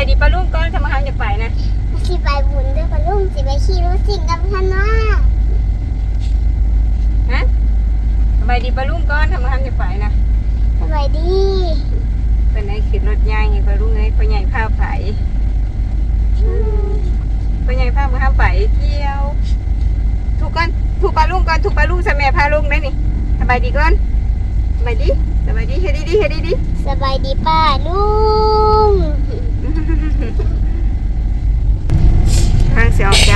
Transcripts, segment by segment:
ายดีปลาลุงก่อนทำอาหารอยากไปนะสิไปบุญด้วยปะลุงสิไปขี่รถสิ่งกับท่านว่าฮะสบายดีปลาลุงก่อนทำอาหารอยากไปนะสบายดีเป็นไอ้ขีดรถใหญ่ปลาลุงไอ้พ่อใหญ่พาไปพ่อใหญ่พามาหาไปเที่ยวถูกก่อนถูกปลาลุงก่อนถูกปลาลุงสแม่พาลุงได้นี่สบายดีก่อนสบายดีสบายดีเฮ็ดดีดีเฮ็ดดีดีสบายดีป้าลุง ทางเสียออก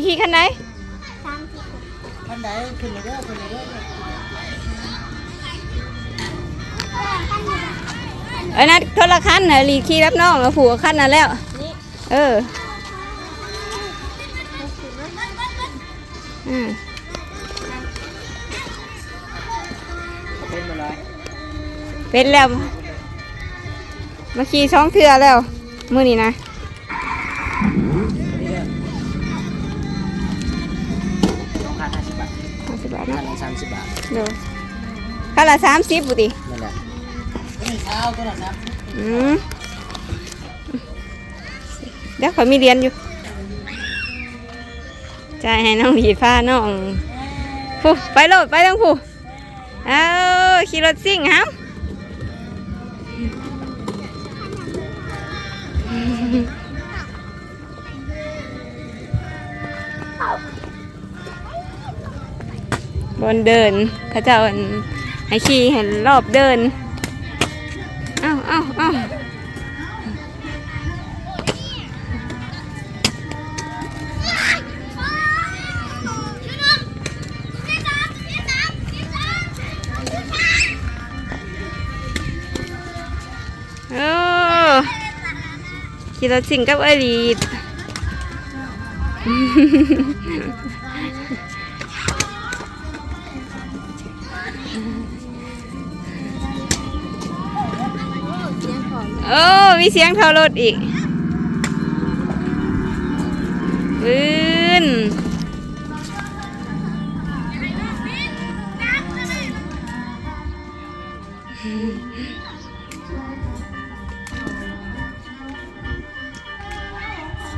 สิขี่คันใดสามสิบท่านใดขึ้นเลยเด้อขึ้นเลยเด้อเอ้ยนัดคนละคันน่ะลีขี่รับน้องแล้วผัวคันนั้นแล้ว เอออืมเป็นมาเลยเป็นแล้วมาขี่ช่องเทือแล้ว มือนี้นะ บบาทเดี๋ยวคันละสามสิบปุตินั่นแหละนี่เช้าตัวนั้นนะอืมเดี๋ยวขอยมีเรียนอยู่จ่ายให้น้องดีฟ้าน้องผู้ไปโลดไปต้องผู้เอาขี่รถซิ่งฮัมบ บนเดินเขาเจ้าขันให้ขี่เห็นรอบเดินเอ้าเอ้าเอ้าโอ้ขี่รถสิงกับไอรีด โอ้มีเสียงเท่ารถอีกปืน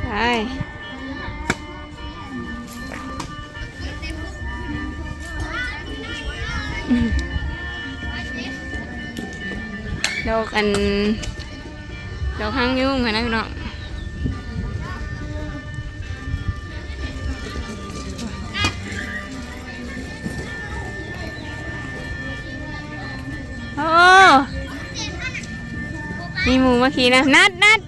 ใช่ดอกอัน อกห้างยุ่งนะพี่น้องโอ้มีหมูเมื่อกี้นะนัดนัด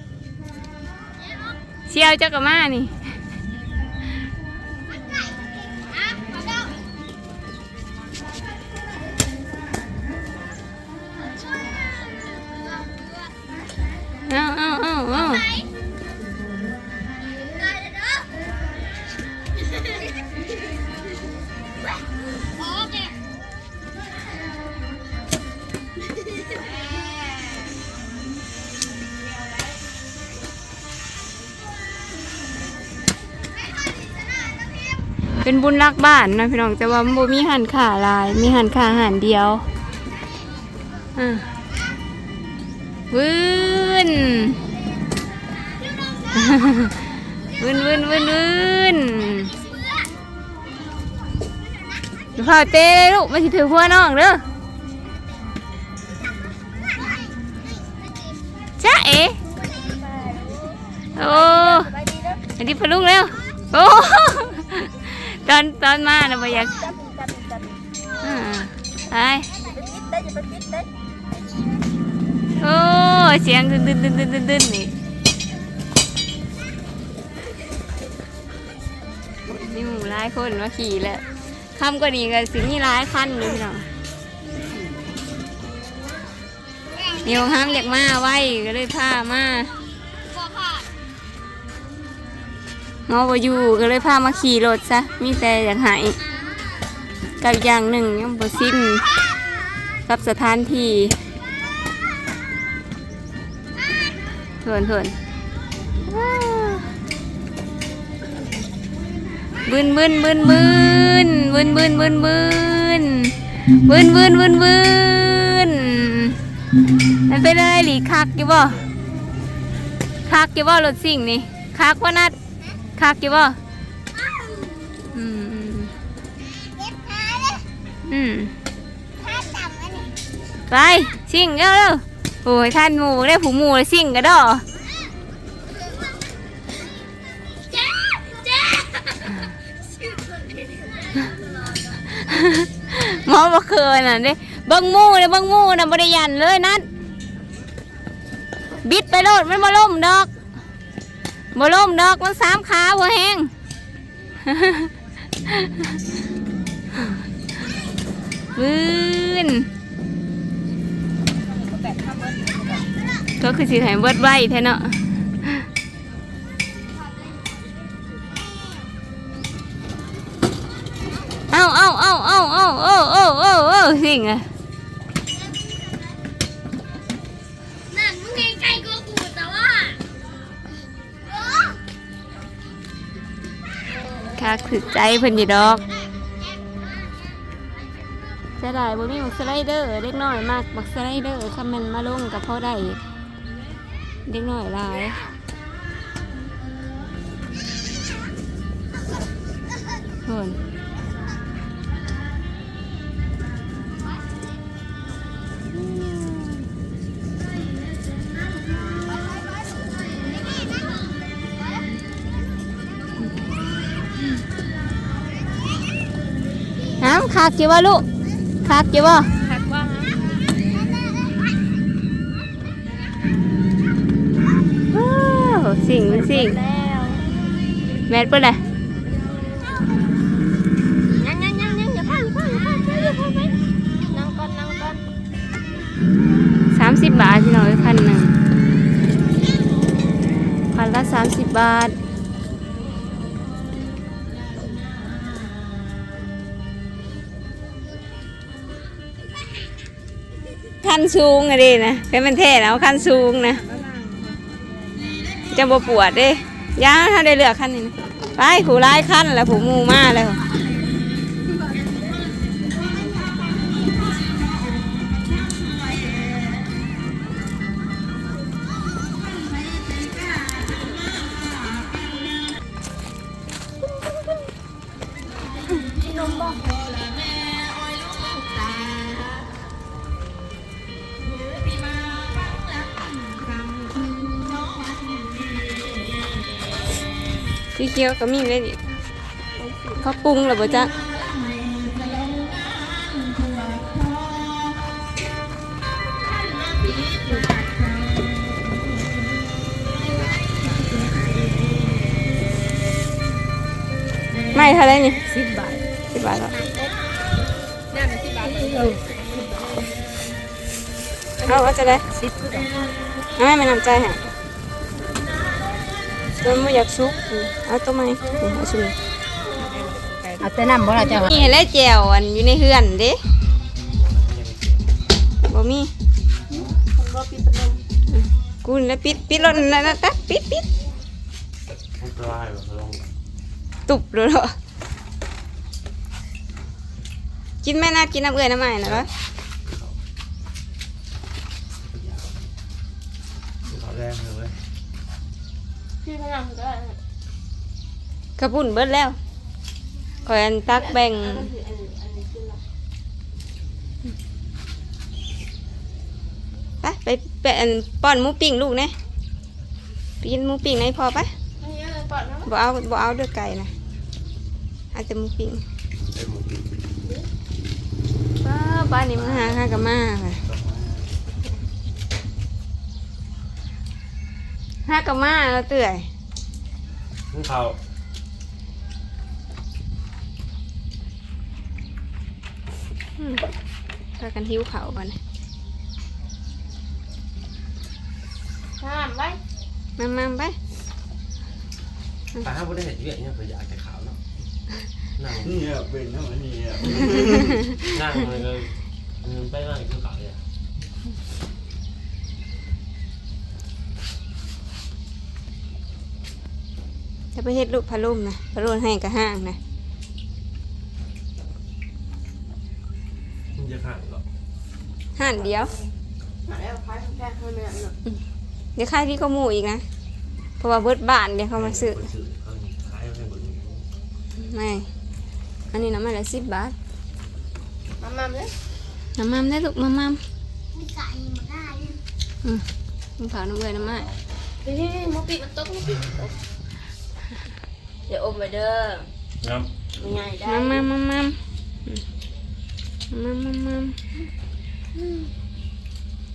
เชี่ยวเจ้ากระมานี่ เป็นบุญรักบ้านนะพี่น้องแต่ว่าบ่มีหันขาลาย มีหันขาหันเดียวอะวืนวืนวืนวืนวืนเดี๋ยวพาเต้เลยลูกมาสิถือพัวน้องเด้อจ้าเอ๋โอ้อันนี้พะลุงแล้วโอ้ ตอนตอนมานะบ่อยากอ่าไปโอ้เสียงดึนดึนดึนดึนดึนดึนนี่นี่หมูหลายคนมาขี่แล้วคำก็ดีกันสิมีหลายคันเลยพี่น้องเดี๋ยวห้ามเรียกมาไว้ก็เลยพามา หมอบ่อยู่ก็เลยพามาขี่รถซะ มีแต่อยากหายกับอย่างหนึ่งยังบ่สิ้นกับสถานที่เถินเถินบึนบึนบึนบึนบึนบึนบึนบึนบึนบึนบึนบึนมันเป็นอะไรหลีคักอยู่บ่คักอยู่บ่รถสิ่งนี่คักว่านัด คักอยู่บ่อืมอืมเก็บขาเลยอืมขาต่ำอันนี้ไปสิ่งเร็วเร็วโอ้ยท่านหมูได้ผูหมูเลยสิ่งกระดอจ้าจ้าหมอบ่เคยน่ะเด้เบังหมูเลยเบังหมูน่ะบ่ได้ยันเลยนัดบิดไปโลดมันบ่ล่มดอก บ่ล่มดอกมันสามขาบ่แห้งวืนก็คือสิให้เบิดไว้แท้เนาะเอาเอาเอาเอาเอาเอาเอาเอาเอาสิ่งอะ กถึกใจเพิ่นอยู่ดอกจะได้บ่มีหมักสไลเดอร์เล็กน้อยมากหมักสไลเดอร์คำมันมาลงกับพ่อได้เล็กน้อยหลายเพิ่น คักอยู่บ่ลูกคักอยู่บ่คักว่าสิ่งมันสิ่งแมทเปิ้ลเลยยังยังยังยังอย่าพังพังพังพังอย่าพังไปนั่งก่อนนั่งก่อนสามสิบบาทพี่น้อยพันหนึ่งพันละสามสิบบาท ขั้นสูงอะดินะเป็นมันเท่แล้วขั้นสูงนะจะบปวดเด้ย่าถ้าได้เลือกขั้นนี้ไปผูร้ายขั้นแล้วผูมูมาแล้ว เกี๊ยวก็มีเลยดิเขาปรุงหรือเปล่าจ๊ะไม่เท่าไรนี่สิบบาทสิบบาทแล้วเอาเอาจะได้สิบเอาให้มันนำใจแฮะ มันไม่อยากซุกอืมเอาตัวไหมอืมเอาชุบเอาแต่น้ำบ่ล่ะเจ้านี่เห็นแล้วแจวอันอยู่ในเฮือนเด้บ่มีกูนี่แหล้วปิดปิดรถนั่นนะตักปิดปิดอันตรายว่ะลองตุบเลยเหรอกินแม่นากินน้ำเอื่อยน้ำใหม่นะร้อยขอแรงเลย เว้ยกระปุ่นเบิดแล้วคอยอันตักแบ่งไปไปไปอันป้อนหมูปิ้งลูกเนี่ยไปกินหมูปิ้งไหนพอปะบ่เอาบ่เอาเด้อไก่นะเอาแต่หมูปิ้งไอ้หมูปิ้งป้าบ้านนี้มาหาข้ากับมาค่ะ ห้ากับมาแล้วเตื่อยมึงเขาพากันหิวเขาวกันมามาไปตาห้าบ่ได้เห็นเวียดเนี่ยเพื่ออยากจะขาวเนาะนั่งเนี่ยเป็นเท่านี้อะนั่งเลยก็อืมไปนั่งกินขาวเลย ไปเฮ็ดลูกพะลุ่มนะพะลุ่มให้กับห้างนะมึงจะข้างก็ห้านเดียวเดี๋ยวค่ายพี่ก็หมู่อีกนะ เพราะว่าเบิดบ้านเดี๋ยวเขามาซื้อคนซื้อเขาขายให้เบิดไม่ อันนี้น้ำมันละสิบบาทมามาเลยน้ำมันได้ลูกน้ำมันมีไก่มาได้มึงเผาน้ำเบื่อน้ำมันนี่มุปิมันตกมุปิ เดี๋ยวอมไปเด้อครับไม่ง่ายได้มัมมัมมัมมัมมัมมัมมัม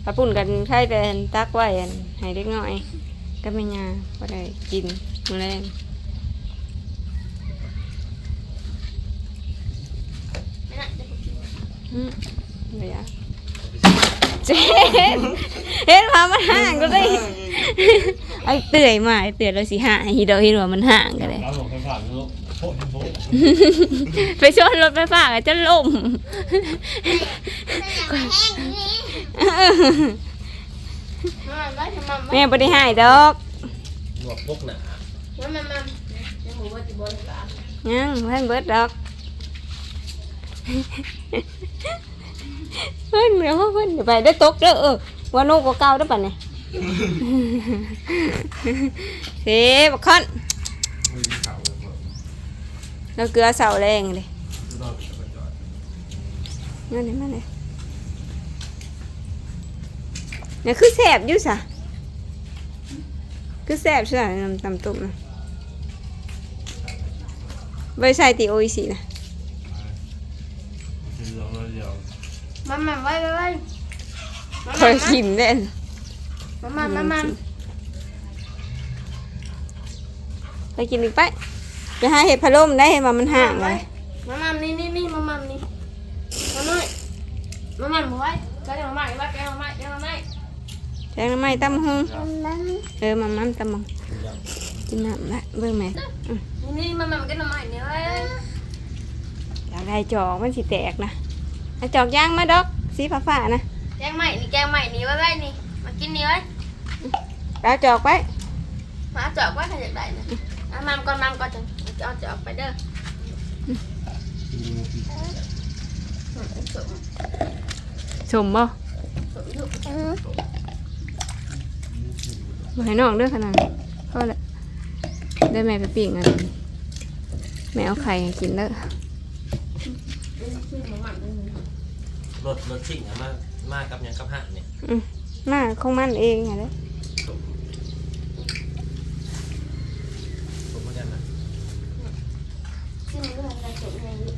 ปลาปุ่นกันไข่แต่ตักไว้อันให้เล็กน้อย ก็ไม่ยาก็ได้กินมื้อแรงไม่น่าจะกินอืมเดี๋ยวเจ๊เห็นว่ามันห่างก็ได้ ไอ้เตื่อยมาไอ้เตื่อยเราสิห่างฮิโดฮิโดมันห่างกันเลย เราลงไปผ่านลูกโป๊ะโป๊ะไปชนรถไฟฟ้าก็จะล่มแห้งนี่มาได้ทำมาแม่บ่ได้หายดอกหนวดพกหนามามามาเดี๋ยวผมว่าจะบนละยังเพิ่นเบิดดอกเพิ่นเดี๋ยวเพิ่นเดี๋ยวไปได้ตกเด้อเออว่าโนกว่าเก่าเด้อป่ะเนี่ย เฮ้บักคอนเราเกลือเสาแรงเลยนั่นนี่มาเลยเนี่ยคือแสบอยู่สะคือแสบใช่ไหมน้ำตำตุ่มนะใบใส่ติโออิสินะคือเราเราวมามาไว้ไว้ไว้เคยกินเล่น มามามามาเคยกินอีกไปไปหาเห็ดพะโล้มได้เห็นว่ามันห่างเลยมามานี่นี่นี่มามานี่มาหน่อยมามาไว้แกงมาใหม่ไว้แกงมาใหม่แกงมาใหม่แทงน้ำไม้ตำหงมันเออมันมันตำมังกินน้ำละเบิ่งแม่อืมนี่นี่มามาแกงมาใหม่เนี่ยเว้ยอยากได้จอกมันสิแตกนะเอาจอกย่างมาดอกสีฟ้าๆนะแกงใหม่นี่แกงใหม่นี่ไว้ไว้นี่มา กินนี่ไว้เอาจอกไปมาเอาจอกไว้ใครอยากได้นะเอามามก่อนมามก่อนจังเอาจอกไปเด้อสมชมบ่สมอยู่บ่ให้น้องเด้อขนาดนั้นพอละได้แม่ไปปิ้งอันนี้แม่เอาไข่ให้กินเด้อชื่อหมูหมักเลยรถรถสิ่งอะมามากับยังกับห่านเนี่ยมาของมันเองไงเด้อผมเหมือนกันนะชื่อหมูอะไรสมอะไรอยู่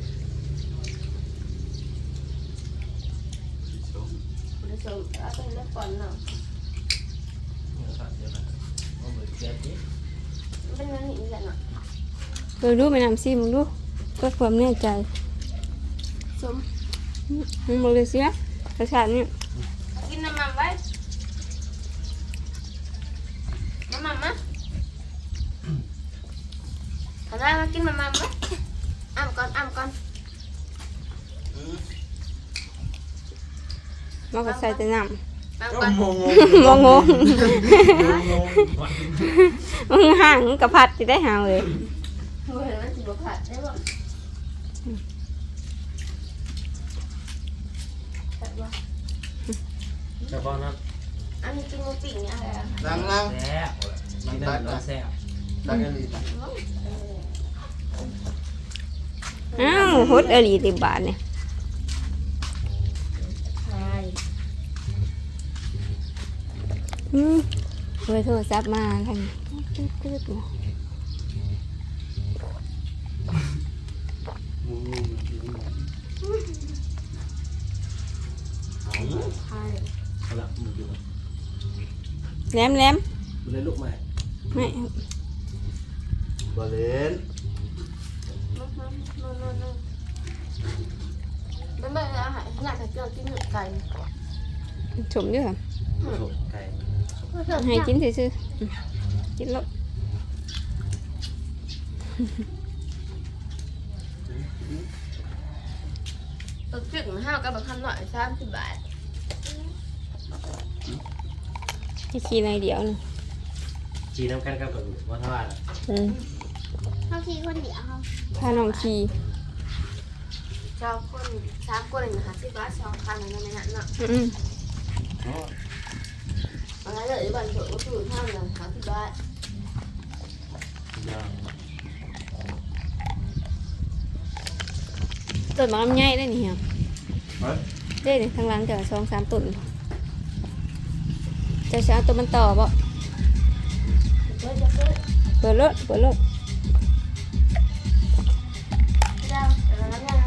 เดี๋ยวสมเอาไปแล้วก่อนเนาะเดี๋ยวก่อนเดี๋ยวนะเอามือเจ็บดิเป็นนั่นนี่แหละเนาะดูดูไปนำซีมึงดูเพื่อความแน่ใจสมมึงบอกเลยสินะกระชาตินี่กินน้ำมันไว้น้ำมันมะเอาได้ มากินน้ำมันมะอ้ำก่อนอ้ำก่อนมันก็ใส่แต่น้อ้ำก็ก่อนงงำมองงงงงมึงห่างกับผัดจะได้หาเลยเฮ้ยมันสิบผัดได้บ่ผัดบ่แต่พอนั้นอันนี้กินหมูปิ้งเนี่ยอะไรอะ นั่งนั่งแซ่บกินได้แล้วแซ่บตั้งกันดีอ้าวฮดอรีติบาทเนี่ยใช่อืมเบอร์โทรศัพท์มาทางตึ๊ดตึ๊ดใช่เอาละมึงดูแหลมแหลมมึงเลยลูกใหม่ไม่ บอลเล่นนู่นนู่นนู่นนู่นนู่น เป็นแบบอาหารอยากจะเจอกินหนึ่งไก่ชมด้วยค่ะไก่ให้กินซื่อๆอืมกินแล้วตัวจึงห้าวกับแบบคำหน่อยสามสิบบาทให้ขี้ในเดียวหนึงจีน้ำกันกับกับวัฒนธรรมอืมเขาขี่คนเดียวพาน้องขี่ เจ้าคนสามคนเลยนะคะสิบบาทสองคันในนั้นเนาะอืมเอาไงเลยบันเถอะก็คือห้ามเลยสามสิบบาทต้นมะลำไยได้นี่ครับได้นี่ทางหลังจะสองสามต้นจะจะเอาตัวมันต่อบ่เจ้าจะเกิดเปิดรถเปิดรถ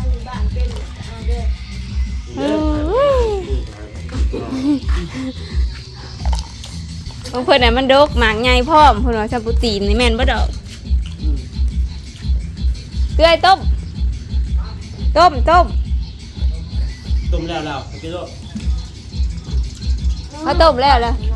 เจ้าแต่ละงานในบ้านเป็นเอาเด้อของเพิ่นน่ะมันดกหมากใหญ่พร้อมเพิ่นว่าชาปูตีนนี่แม่นบ่ดอกเกลือต้ม ต้มต้มต้มแล้วแล้วกินลูกเขาต้มแล้วล่ะเนาะ